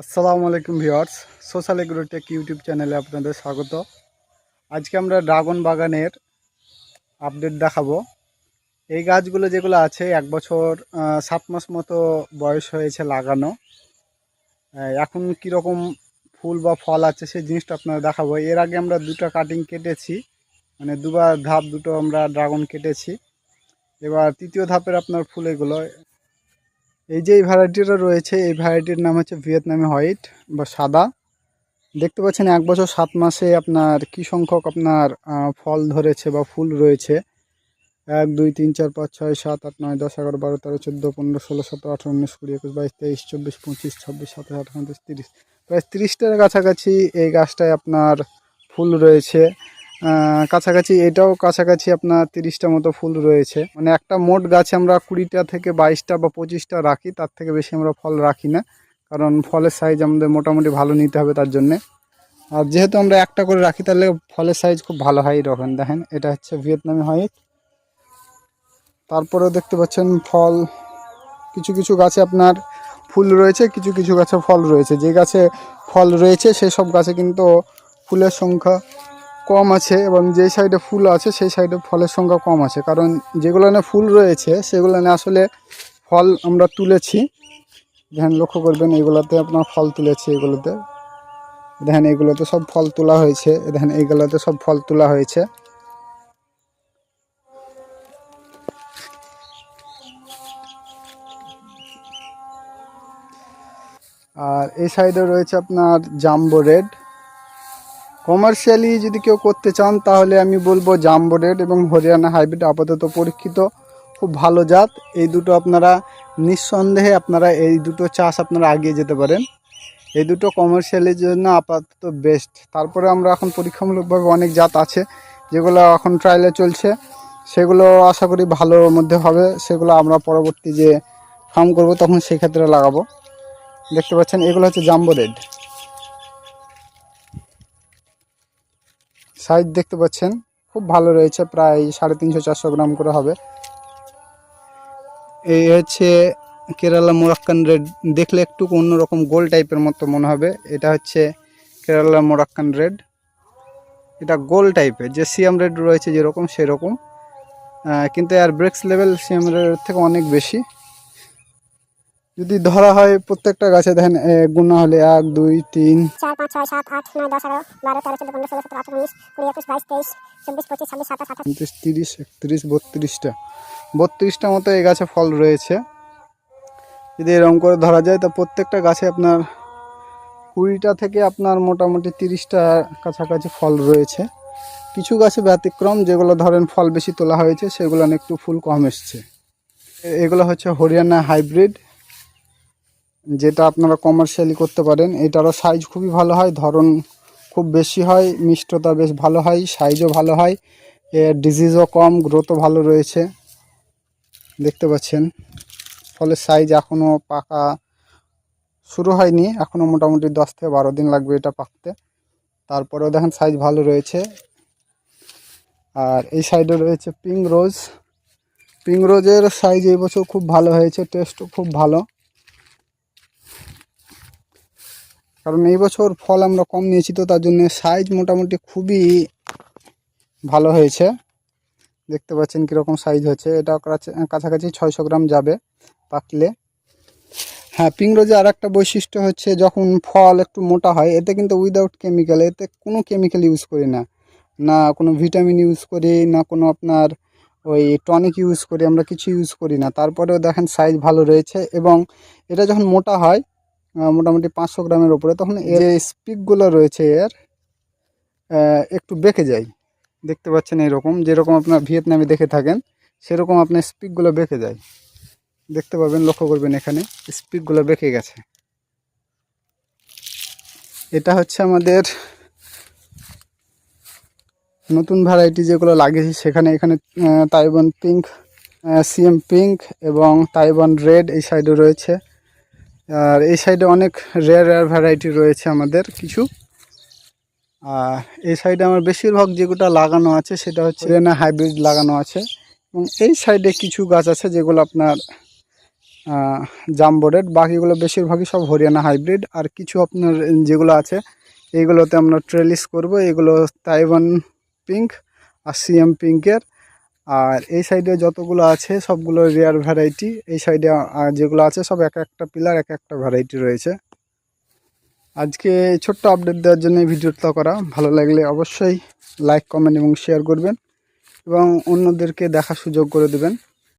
আসসালামু আলাইকুম viewers, social Agrotech YouTube চ্যানেলে আপনাদের স্বাগত। আজকে আমরা ড্রাগন বাগানের আপডেট দেখাবো। এই গাছগুলো যেগুলো আছে, এক বছর সাত মাস মতো বয়স হয়েছে লাগানো। এখন কীরকম ফুল বা ফল আছে সেই জিনিসটা আপনারা দেখাবো। এর আগে আমরা দুটো কাটিং কেটেছি মানে দুবার ধাপ দুটো আমরা ড্রাগন কেটেছি। এবার তৃতীয় ধাপের আপনার ফুল এগুলো। এই যে এই ভ্যারাইটিটা রয়েছে, এই ভ্যারাইটির নাম হচ্ছে ভিয়েতনামি হোয়াইট বা সাদা। দেখতে পাচ্ছেন এক বছর সাত মাসে আপনার কী সংখ্যক আপনার ফল ধরেছে বা ফুল রয়েছে? এক, দুই, তিন, চার, পাঁচ, ছয়, সাত, আট, নয়, দশ, এগারো, বারো, তেরো, চোদ্দ, পনেরো, ষোলো, সতেরো, আঠারো, উনিশ, কুড়ি, একুশ, বাইশ, তেইশ, চব্বিশ, পঁচিশ, ছাব্বিশ, সাতাশ, আঠাশ তিরিশ। প্রায় তিরিশটার কাছাকাছি এই গাছটায় আপনার ফুল রয়েছে। কাছাকাছি, এটাও কাছাকাছি আপনার তিরিশটা মতো ফুল রয়েছে। মানে একটা মোট গাছে আমরা কুড়িটা থেকে বাইশটা বা পঁচিশটা রাখি, তার থেকে বেশি আমরা ফল রাখি না, কারণ ফলের সাইজ আমাদের মোটামুটি ভালো নিতে হবে তার জন্যে। আর যেহেতু আমরা একটা করে রাখি, তাহলে ফলের সাইজ খুব ভালো হয় এরকম দেখেন। এটা হচ্ছে ভিয়েতনামি হোয়াইট। তারপরেও দেখতে পাচ্ছেন ফল, কিছু কিছু গাছে আপনার ফুল রয়েছে, কিছু কিছু গাছে ফল রয়েছে। যে গাছে ফল রয়েছে সেই সব গাছে কিন্তু ফুলের সংখ্যা কম আছে এবং যে সাইডে ফুল আছে, সেই সাইডে ফলের সংখ্যা কম আছে। কারণ যেগুলো না ফুল রয়েছে, সেগুলো আসলে ফল আমরা তুলেছি। দেখেন লক্ষ্য করবেন এগুলোতে আপনার ফল তুলেছি এগুলোতে দেখেন এগুলোতে সব ফল তোলা হয়েছে। দেখেন এইগুলোতে সব ফল তোলা হয়েছে। আর এই সাইডে রয়েছে আপনার জাম্বো রেড। কমার্শিয়ালি যদি কেউ করতে চান, তাহলে আমি বলব জাম্বো রেড এবং হরিয়ানা হাইব্রিড আপাতত পরীক্ষিত। খুব ভালো জাত। এই দুটো আপনারা নিঃসন্দেহে আপনারা এই দুটো চাষ আপনারা এগিয়ে যেতে পারেন। এই দুটো কমার্শিয়ালের জন্য আপাতত বেস্ট তারপরে আমরা এখন পরীক্ষামূলকভাবে অনেক জাত আছে, যেগুলো এখন ট্রায়ালে চলছে। সেগুলো আশা করি ভালোর মধ্যে হবে। সেগুলো আমরা পরবর্তী যে ফার্ম করব, তখন সেই ক্ষেত্রে লাগাবো। দেখতে পাচ্ছেন, এগুলো হচ্ছে জাম্বো রেড সাইজ দেখতে পাচ্ছেন, খুব ভালো রয়েছে, প্রায় সাড়ে তিনশো চারশো গ্রাম করে হবে। এই হচ্ছে কেরালা মোরাক্কান রেড, দেখলে একটু অন্যরকম গোল টাইপের মতো মনে হবে। এটা হচ্ছে কেরালা মোরাক্কান রেড। এটা গোল টাইপের যে সিএম রেড রয়েছে যেরকম সেরকম। কিন্তু এর ব্রেক্স লেভেল সিএম রেড থেকে অনেক বেশি। যদি ধরা হয় প্রত্যেকটা গাছে দেখেন গুণা হলে এক দুই তিন। চার পাঁচ ছয় সাত আট নয় দশ এগারো বারো তেরো চোদ্দ পনেরো ষোলো সতেরো আঠারো উনিশ কুড়ি একুশ বাইশ তেইশ চব্বিশ পঁচিশ ছাব্বিশ সাতাশ আঠাশ। উনত্রিশ তিরিশ একত্রিশ বত্রিশটা। বত্রিশটা মতো এই গাছে ফল রয়েছে। যদি এরকম করে ধরা যায় তা প্রত্যেকটা গাছে আপনার কুড়িটা থেকে আপনার মোটামুটি তিরিশটা কাছাকাছি ফল রয়েছে। কিছু গাছে ব্যতিক্রম যেগুলো ধরেন ফল বেশি তোলা হয়েছে সেগুলো একটু ফুল কম এসছে। এগুলো হচ্ছে হরিয়ানা হাইব্রিড। যেটা আপনারা কমার্শিয়ালি করতে পারেন, এটারও সাইজ খুবই ভালো হয়, ধরন খুব বেশি হয়, মিষ্টতা বেশ ভালো হয় সাইজও ভালো হয়, এর ডিজিজও কম গ্রোথও ভালো রয়েছে। দেখতে পাচ্ছেন, ফলে সাইজ এখনও পাকা শুরু হয়নি এখনও মোটামুটি দশ থেকে বারো দিন লাগবে এটা পাকতে। তারপরেও দেখেন সাইজ ভালো রয়েছে। আর এই সাইডে রয়েছে পিঙ্ক রোজ পিঙ্ক রোজের সাইজ এই বছর খুব ভালো হয়েছে টেস্টও খুব ভালো। কারণ এই বছর ফল আমরা কম নিয়েছি তো, তার জন্য সাইজ মোটামুটি খুবই ভালো হয়েছে। দেখতে পাচ্ছেন কীরকম সাইজ হচ্ছে এটা কাছে- কাছাকাছি ছয়শো গ্রাম যাবে পাকলে। হ্যাঁ পিঙ্ক রোজে আর একটা বৈশিষ্ট্য হচ্ছে যখন ফল একটু মোটা হয়, এতে কিন্তু উইদাউট কেমিক্যাল এতে কোনো কেমিক্যাল ইউজ করি না। না কোনো ভিটামিন ইউজ করি, না কোনো আপনার ওই টনিক ইউজ করি, আমরা কিছু ইউজ করি না। তারপরেও দেখেন সাইজ ভালো রয়েছে এবং এটা যখন মোটা হয় মোটামুটি পাঁচশো গ্রামের ওপরে তখন এর স্পিকগুলো রয়েছে এর একটু বেঁকে যায়। দেখতে পাচ্ছেন এরকম যেরকম আপনার ভিয়েতনামে দেখে থাকেন, সেরকম আপনার স্পিকগুলো বেঁকে যায়। দেখতে পাবেন, লক্ষ্য করবেন এখানে, স্পিকগুলো বেঁকে গেছে। এটা হচ্ছে আমাদের নতুন ভ্যারাইটি যেগুলো লাগিয়েছি, সেখানে এখানে তাইওয়ান পিঙ্ক সিএম পিঙ্ক এবং তাইওয়ান রেড এই সাইডে রয়েছে। আর এই সাইডে অনেক রেয়ার রেয়ার ভ্যারাইটি রয়েছে আমাদের কিছু। আর এই সাইডে আমার বেশিরভাগ যেগুলো লাগানো আছে, সেটা হচ্ছে রেনা হাইব্রিড লাগানো আছে। এবং এই সাইডে কিছু গাছ আছে যেগুলো আপনার জাম্বোরেড, বাকিগুলো বেশিরভাগই সব হরিয়ানা হাইব্রিড আর কিছু আপনার যেগুলো আছে, এইগুলোতে আমরা ট্রেলিস করব। এগুলো তাইওয়ান পিঙ্ক আর সিএম পিঙ্কের আর এই সাইডে যতগুলো আছে, সবগুলো রেয়ার ভ্যারাইটি এই সাইডে যেগুলো আছে, সব এক একটা পিলার এক একটা ভ্যারাইটি রয়েছে। আজকে ছোট্ট আপডেট দেওয়ার জন্য ভিডিওটা করা। ভালো লাগলে অবশ্যই লাইক কমেন্ট এবং শেয়ার করবেন এবং অন্যদেরকে দেখার সুযোগ করে দেবেন।